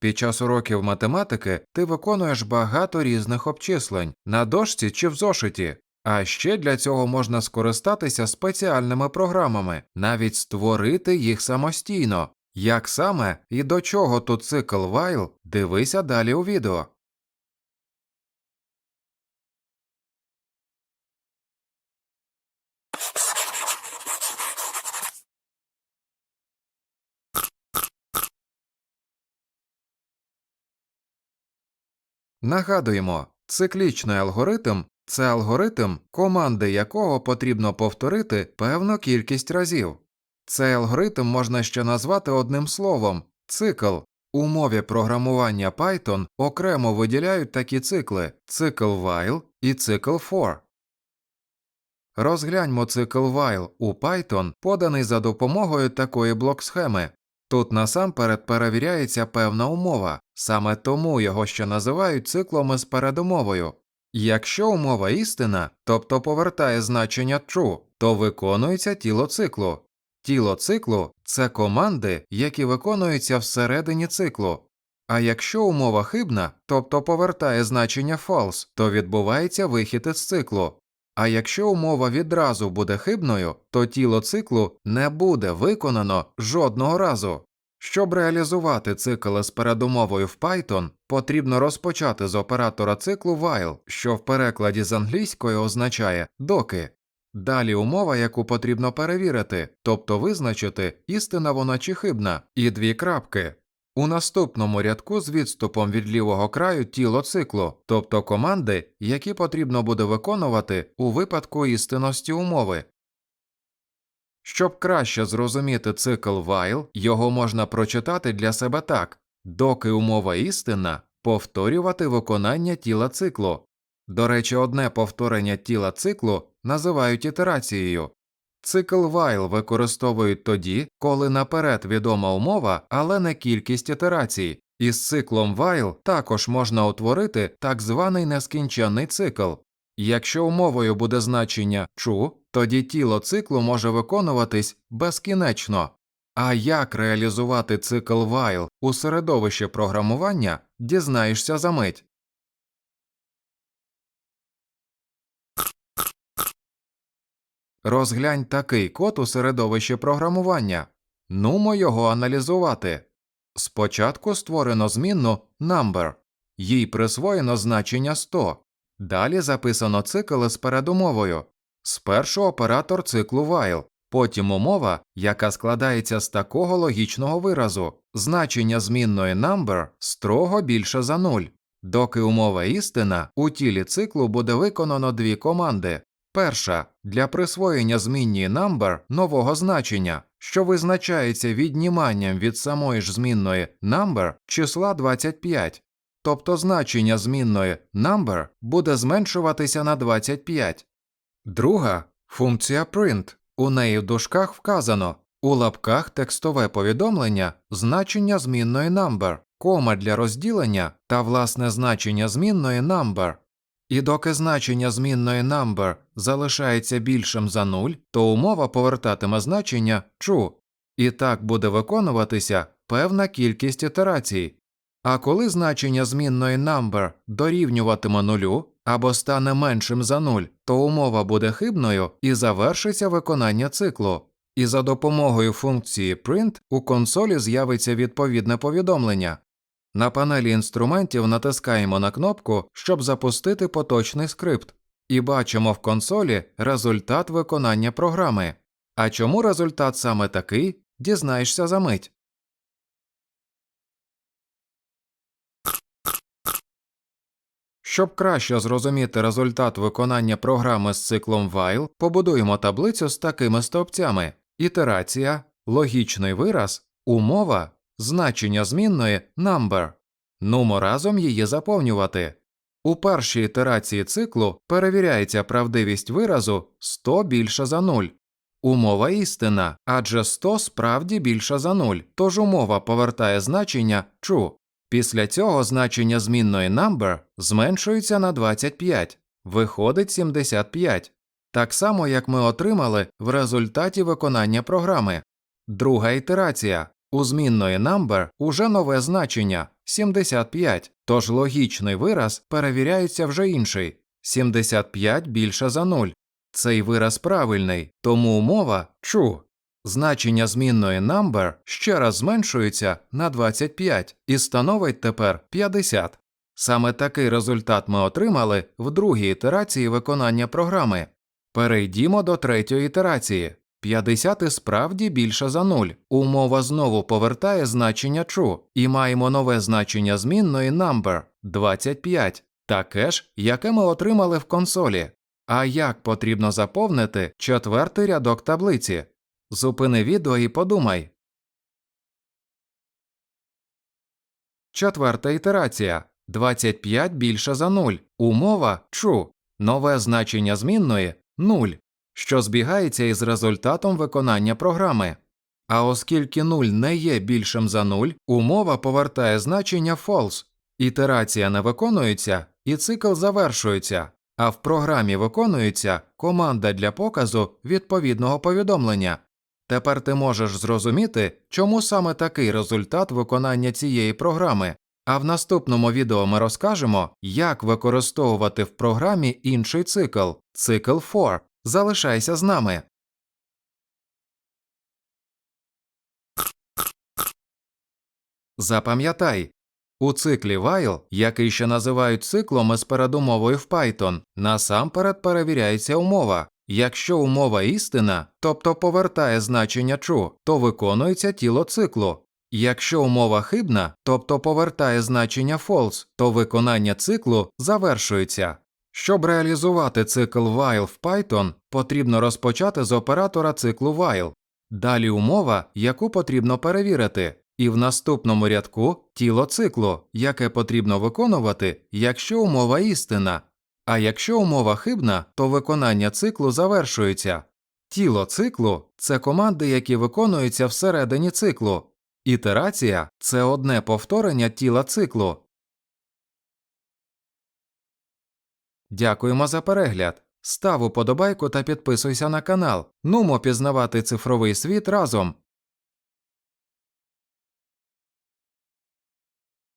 Під час уроків математики ти виконуєш багато різних обчислень на дошці чи в зошиті. А ще для цього можна скористатися спеціальними програмами, навіть створити їх самостійно. Як саме і до чого тут цикл while, дивися далі у відео. Нагадуємо, циклічний алгоритм це алгоритм, команди якого потрібно повторити певну кількість разів. Цей алгоритм можна ще назвати одним словом цикл. У мові програмування Python окремо виділяють такі цикли цикл while і цикл for. Розгляньмо цикл while у Python, поданий за допомогою такої блок-схеми. Тут насамперед перевіряється певна умова, саме тому його ще називають циклом із передумовою. Якщо умова істина, тобто повертає значення true, то виконується тіло циклу. Тіло циклу це команди, які виконуються всередині циклу. А якщо умова хибна, тобто повертає значення false, то відбувається вихід із циклу. А якщо умова відразу буде хибною, то тіло циклу не буде виконано жодного разу. Щоб реалізувати цикл із передумовою в Python, потрібно розпочати з оператора циклу while, що в перекладі з англійської означає доки. Далі умова, яку потрібно перевірити, тобто визначити, істина вона чи хибна, і дві крапки. У наступному рядку з відступом від лівого краю тіло циклу, тобто команди, які потрібно буде виконувати у випадку істинності умови. Щоб краще зрозуміти цикл while, його можна прочитати для себе так доки умова істинна, повторювати виконання тіла циклу. До речі, одне повторення тіла циклу називають ітерацією. Цикл while використовують тоді, коли наперед відома умова, але не кількість ітерацій. Із циклом while також можна утворити так званий нескінченний цикл. Якщо умовою буде значення true, тоді тіло циклу може виконуватись безкінечно. А як реалізувати цикл while у середовищі програмування, дізнаєшся за мить. Розглянь такий код у середовищі програмування. Нумо його аналізувати. Спочатку створено змінну number, їй присвоєно значення 100. Далі записано цикл із передумовою. Спершу оператор циклу while, потім умова, яка складається з такого логічного виразу. Значення змінної number строго більше за 0. Доки умова істина, у тілі циклу буде виконано дві команди. Перша для присвоєння змінній number нового значення, що визначається відніманням від самої ж змінної number числа 25. Тобто значення змінної number буде зменшуватися на 25. Друга функція print. У неї в дужках вказано у лапках текстове повідомлення значення змінної number, кома для розділення та власне значення змінної number. І доки значення змінної number залишається більшим за 0, то умова повертатиме значення true. І так буде виконуватися певна кількість ітерацій. А коли значення змінної number дорівнюватиме нулю або стане меншим за 0, то умова буде хибною і завершиться виконання циклу. І за допомогою функції print у консолі з'явиться відповідне повідомлення. На панелі інструментів натискаємо на кнопку, щоб запустити поточний скрипт, і бачимо в консолі результат виконання програми. А чому результат саме такий, дізнаєшся за мить. Щоб краще зрозуміти результат виконання програми з циклом while, побудуємо таблицю з такими стовпцями: ітерація, логічний вираз, умова, значення змінної number. Нумо разом її заповнювати. У першій ітерації циклу перевіряється правдивість виразу 100 більше за 0. Умова істина, адже 100 справді більше за 0, тож умова повертає значення true. Після цього значення змінної number зменшується на 25, виходить 75, так само як ми отримали в результаті виконання програми. Друга ітерація У змінної number уже нове значення 75, тож логічний вираз перевіряється вже інший. 75 більше за 0. Цей вираз правильний, тому умова true. Значення змінної number ще раз зменшується на 25 і становить тепер 50. Саме такий результат ми отримали в другій ітерації виконання програми. Перейдімо до третьої ітерації. 50 і справді більше за 0. Умова знову повертає значення true, і маємо нове значення змінної number 25, таке ж, яке ми отримали в консолі. А як потрібно заповнити четвертий рядок таблиці? Зупини відео і подумай. Четверта ітерація. 25 більше за 0. Умова true. Нове значення змінної 0, що збігається із результатом виконання програми. А оскільки 0 не є більшим за 0, умова повертає значення false. Ітерація не виконується і цикл завершується, а в програмі виконується команда для показу відповідного повідомлення. Тепер ти можеш зрозуміти, чому саме такий результат виконання цієї програми. А в наступному відео ми розкажемо, як використовувати в програмі інший цикл цикл for. Залишайся з нами. Запам'ятай, у циклі while, який ще називають циклом із передумовою в Python, насамперед перевіряється умова. Якщо умова істина, тобто повертає значення true, то виконується тіло циклу. Якщо умова хибна, тобто повертає значення false, то виконання циклу завершується. Щоб реалізувати цикл while в Python, потрібно розпочати з оператора циклу while. Далі умова, яку потрібно перевірити, і в наступному рядку тіло циклу, яке потрібно виконувати, якщо умова істина. А якщо умова хибна, то виконання циклу завершується. Тіло циклу це команди, які виконуються всередині циклу. Ітерація це одне повторення тіла циклу. Дякуємо за перегляд. Став уподобайку та підписуйся на канал. Нумо пізнавати цифровий світ разом.